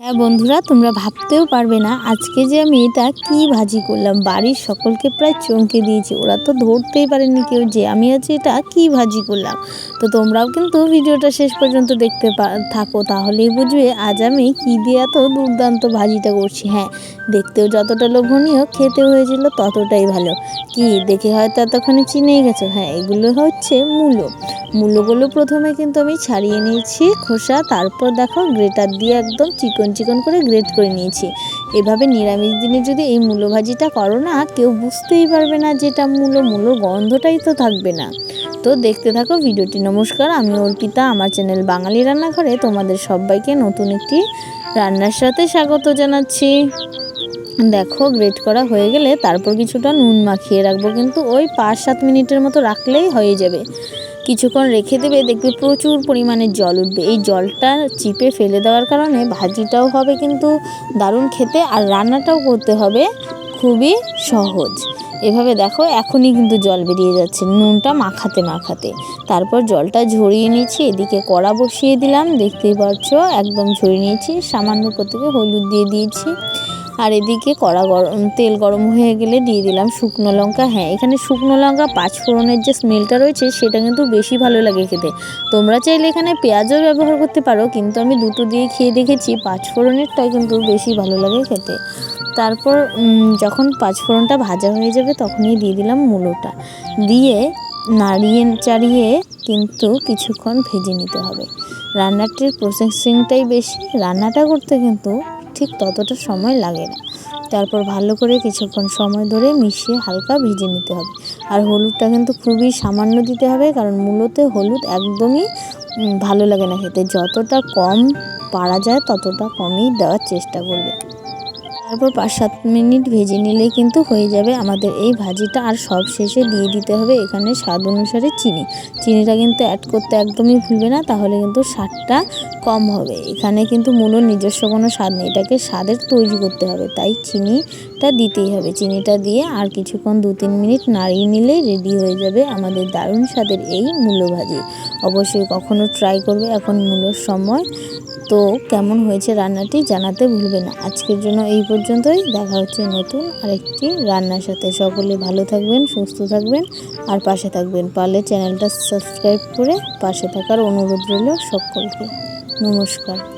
হ্যাঁ বন্ধুরা, তোমরা ভাবতেও পারবে না আজকে যে আমি এটা কি ভাজি করলাম। বাড়ির সকলকে প্রায় চমকে দিয়েছি, ওরা তো ধরতেই পারেনি কেউ যে আমি আজ এটা কি ভাজি করলাম। তো তোমরাও কিন্তু ভিডিওটা শেষ পর্যন্ত দেখতে থাকো, তাহলেই বুঝবে আজ আমি কি দিয়ে এত দুর্দান্ত ভাজিটা করছি। হ্যাঁ দেখতেও যতটা লোভনীয় খেতে হয়েছিল ততটাই ভালো। কি, দেখে হয়তো এতক্ষণে চিনেই গেছো। হ্যাঁ এগুলো হচ্ছে মূলো। মূলোগুলো প্রথমে কিন্তু আমি ছাড়িয়ে নিয়েছি খোসা, তারপর দেখো গ্রেটার দিয়ে একদম চিকন চিকন চিকন করে গ্রেট করে নিয়েছি। এভাবে নিরামিষ দিনে যদি এই মূলো ভাজিটা করো না, কেউ বুঝতেই পারবে না যেটা মূলো মূলো গন্ধটাই তো থাকবে না। তো দেখতে থাকো ভিডিওটি, নমস্কার। আমি অর্পিতা, আমার চ্যানেল বাঙালি রান্নাঘরে তোমাদের সবাইকে নতুন একটি রান্নার সাথে স্বাগত জানাচ্ছি। দেখো গ্রেট করা হয়ে গেলে তারপর কিছুটা নুন মাখিয়ে রাখব, কিন্তু ওই পাঁচ সাত মিনিটের মতো রাখলেই হয়ে যাবে। কিছুক্ষণ রেখে দেবে, দেখবে প্রচুর পরিমাণে জল উঠবে। এই জলটা চিপে ফেলে দেওয়ার কারণে ভাজিটাও হবে কিন্তু দারুণ খেতে আর রান্নাটাও করতে হবে খুবই সহজ। এভাবে দেখো, এখনই কিন্তু জল বেরিয়ে যাচ্ছে, নুনটা মাখাতে মাখাতে। তারপর জলটা ঝরিয়ে নিয়েছি, এদিকে কড়া বসিয়ে দিলাম, দেখতেই পাচ্ছ, একদম ঝরিয়ে নিয়েছি, সামান্য প্রত্যেকে হলুদ দিয়ে দিয়েছি। আর এদিকে কড়া গরম, তেল গরম হয়ে গেলে দিয়ে দিলাম শুকনো লঙ্কা। হ্যাঁ এখানে শুকনো লঙ্কা পাঁচফোড়নের যে স্মেলটা রয়েছে, সেটা কিন্তু বেশি ভালো লাগে খেতে। তোমরা চাইলে এখানে পেঁয়াজও ব্যবহার করতে পারো, কিন্তু আমি দুটো দিয়ে খেয়ে দেখেছি, পাঁচফোড়নেরটাই কিন্তু বেশি ভালো লাগে খেতে। তারপর যখন পাঁচফোড়নটা ভাজা হয়ে যাবে, তখনই দিয়ে দিলাম মূলোটা। দিয়ে নাড়িয়ে চাড়িয়ে কিন্তু কিছুক্ষণ ভেজে নিতে হবে। রান্নাটির প্রসেসিংটাই বেশি, রান্নাটা করতে কিন্তু ঠিক ততটা সময় লাগে না। তারপর ভালো করে কিছুক্ষণ সময় ধরে মিশিয়ে হালকা ভিজে নিতে হবে। আর হলুদটা কিন্তু খুবই সামান্য দিতে হবে, কারণ মূলত হলুদ একদমই ভালো লাগে না খেতে। যতটা কম পারা যায় ততটা কমই দেওয়ার চেষ্টা করবে। তারপর পাঁচ সাত মিনিট ভেজে নিলে কিন্তু হয়ে যাবে। আমাদের এই ভাজিটা আর সব শেষে দিয়ে দিতে হবে এখানে স্বাদ অনুসারে চিনি। চিনিটা কিন্তু অ্যাড করতে একদমই ভুলবে না, তাহলে কিন্তু স্বাদটা কম হবে। এখানে কিন্তু মূলত নিজস্ব কোনো স্বাদ নেই, এটাকে স্বাদের তৈরি করতে হবে, তাই চিনিটা দিতেই হবে। চিনিটা দিয়ে আর কিছুক্ষণ দু তিন মিনিট নাড়িয়ে নিলেই রেডি হয়ে যাবে আমাদের দারুণ স্বাদের এই মূল্য ভাজি। অবশ্যই কখনো ট্রাই করবে এখন মূলোর সময়। তো কেমন হয়েছে রান্নাটি জানাতে ভুলবে না। আজকের জন্য এই পর্যন্তই। দেখা হচ্ছে নতুন আরেকটি রান্নার সাথে। সকলে ভালো থাকবেন, সুস্থ থাকবেন আর পাশে থাকবেন। পারলে চ্যানেলটা সাবস্ক্রাইব করে পাশে থাকার অনুরোধ রইল সকলকে। নমস্কার।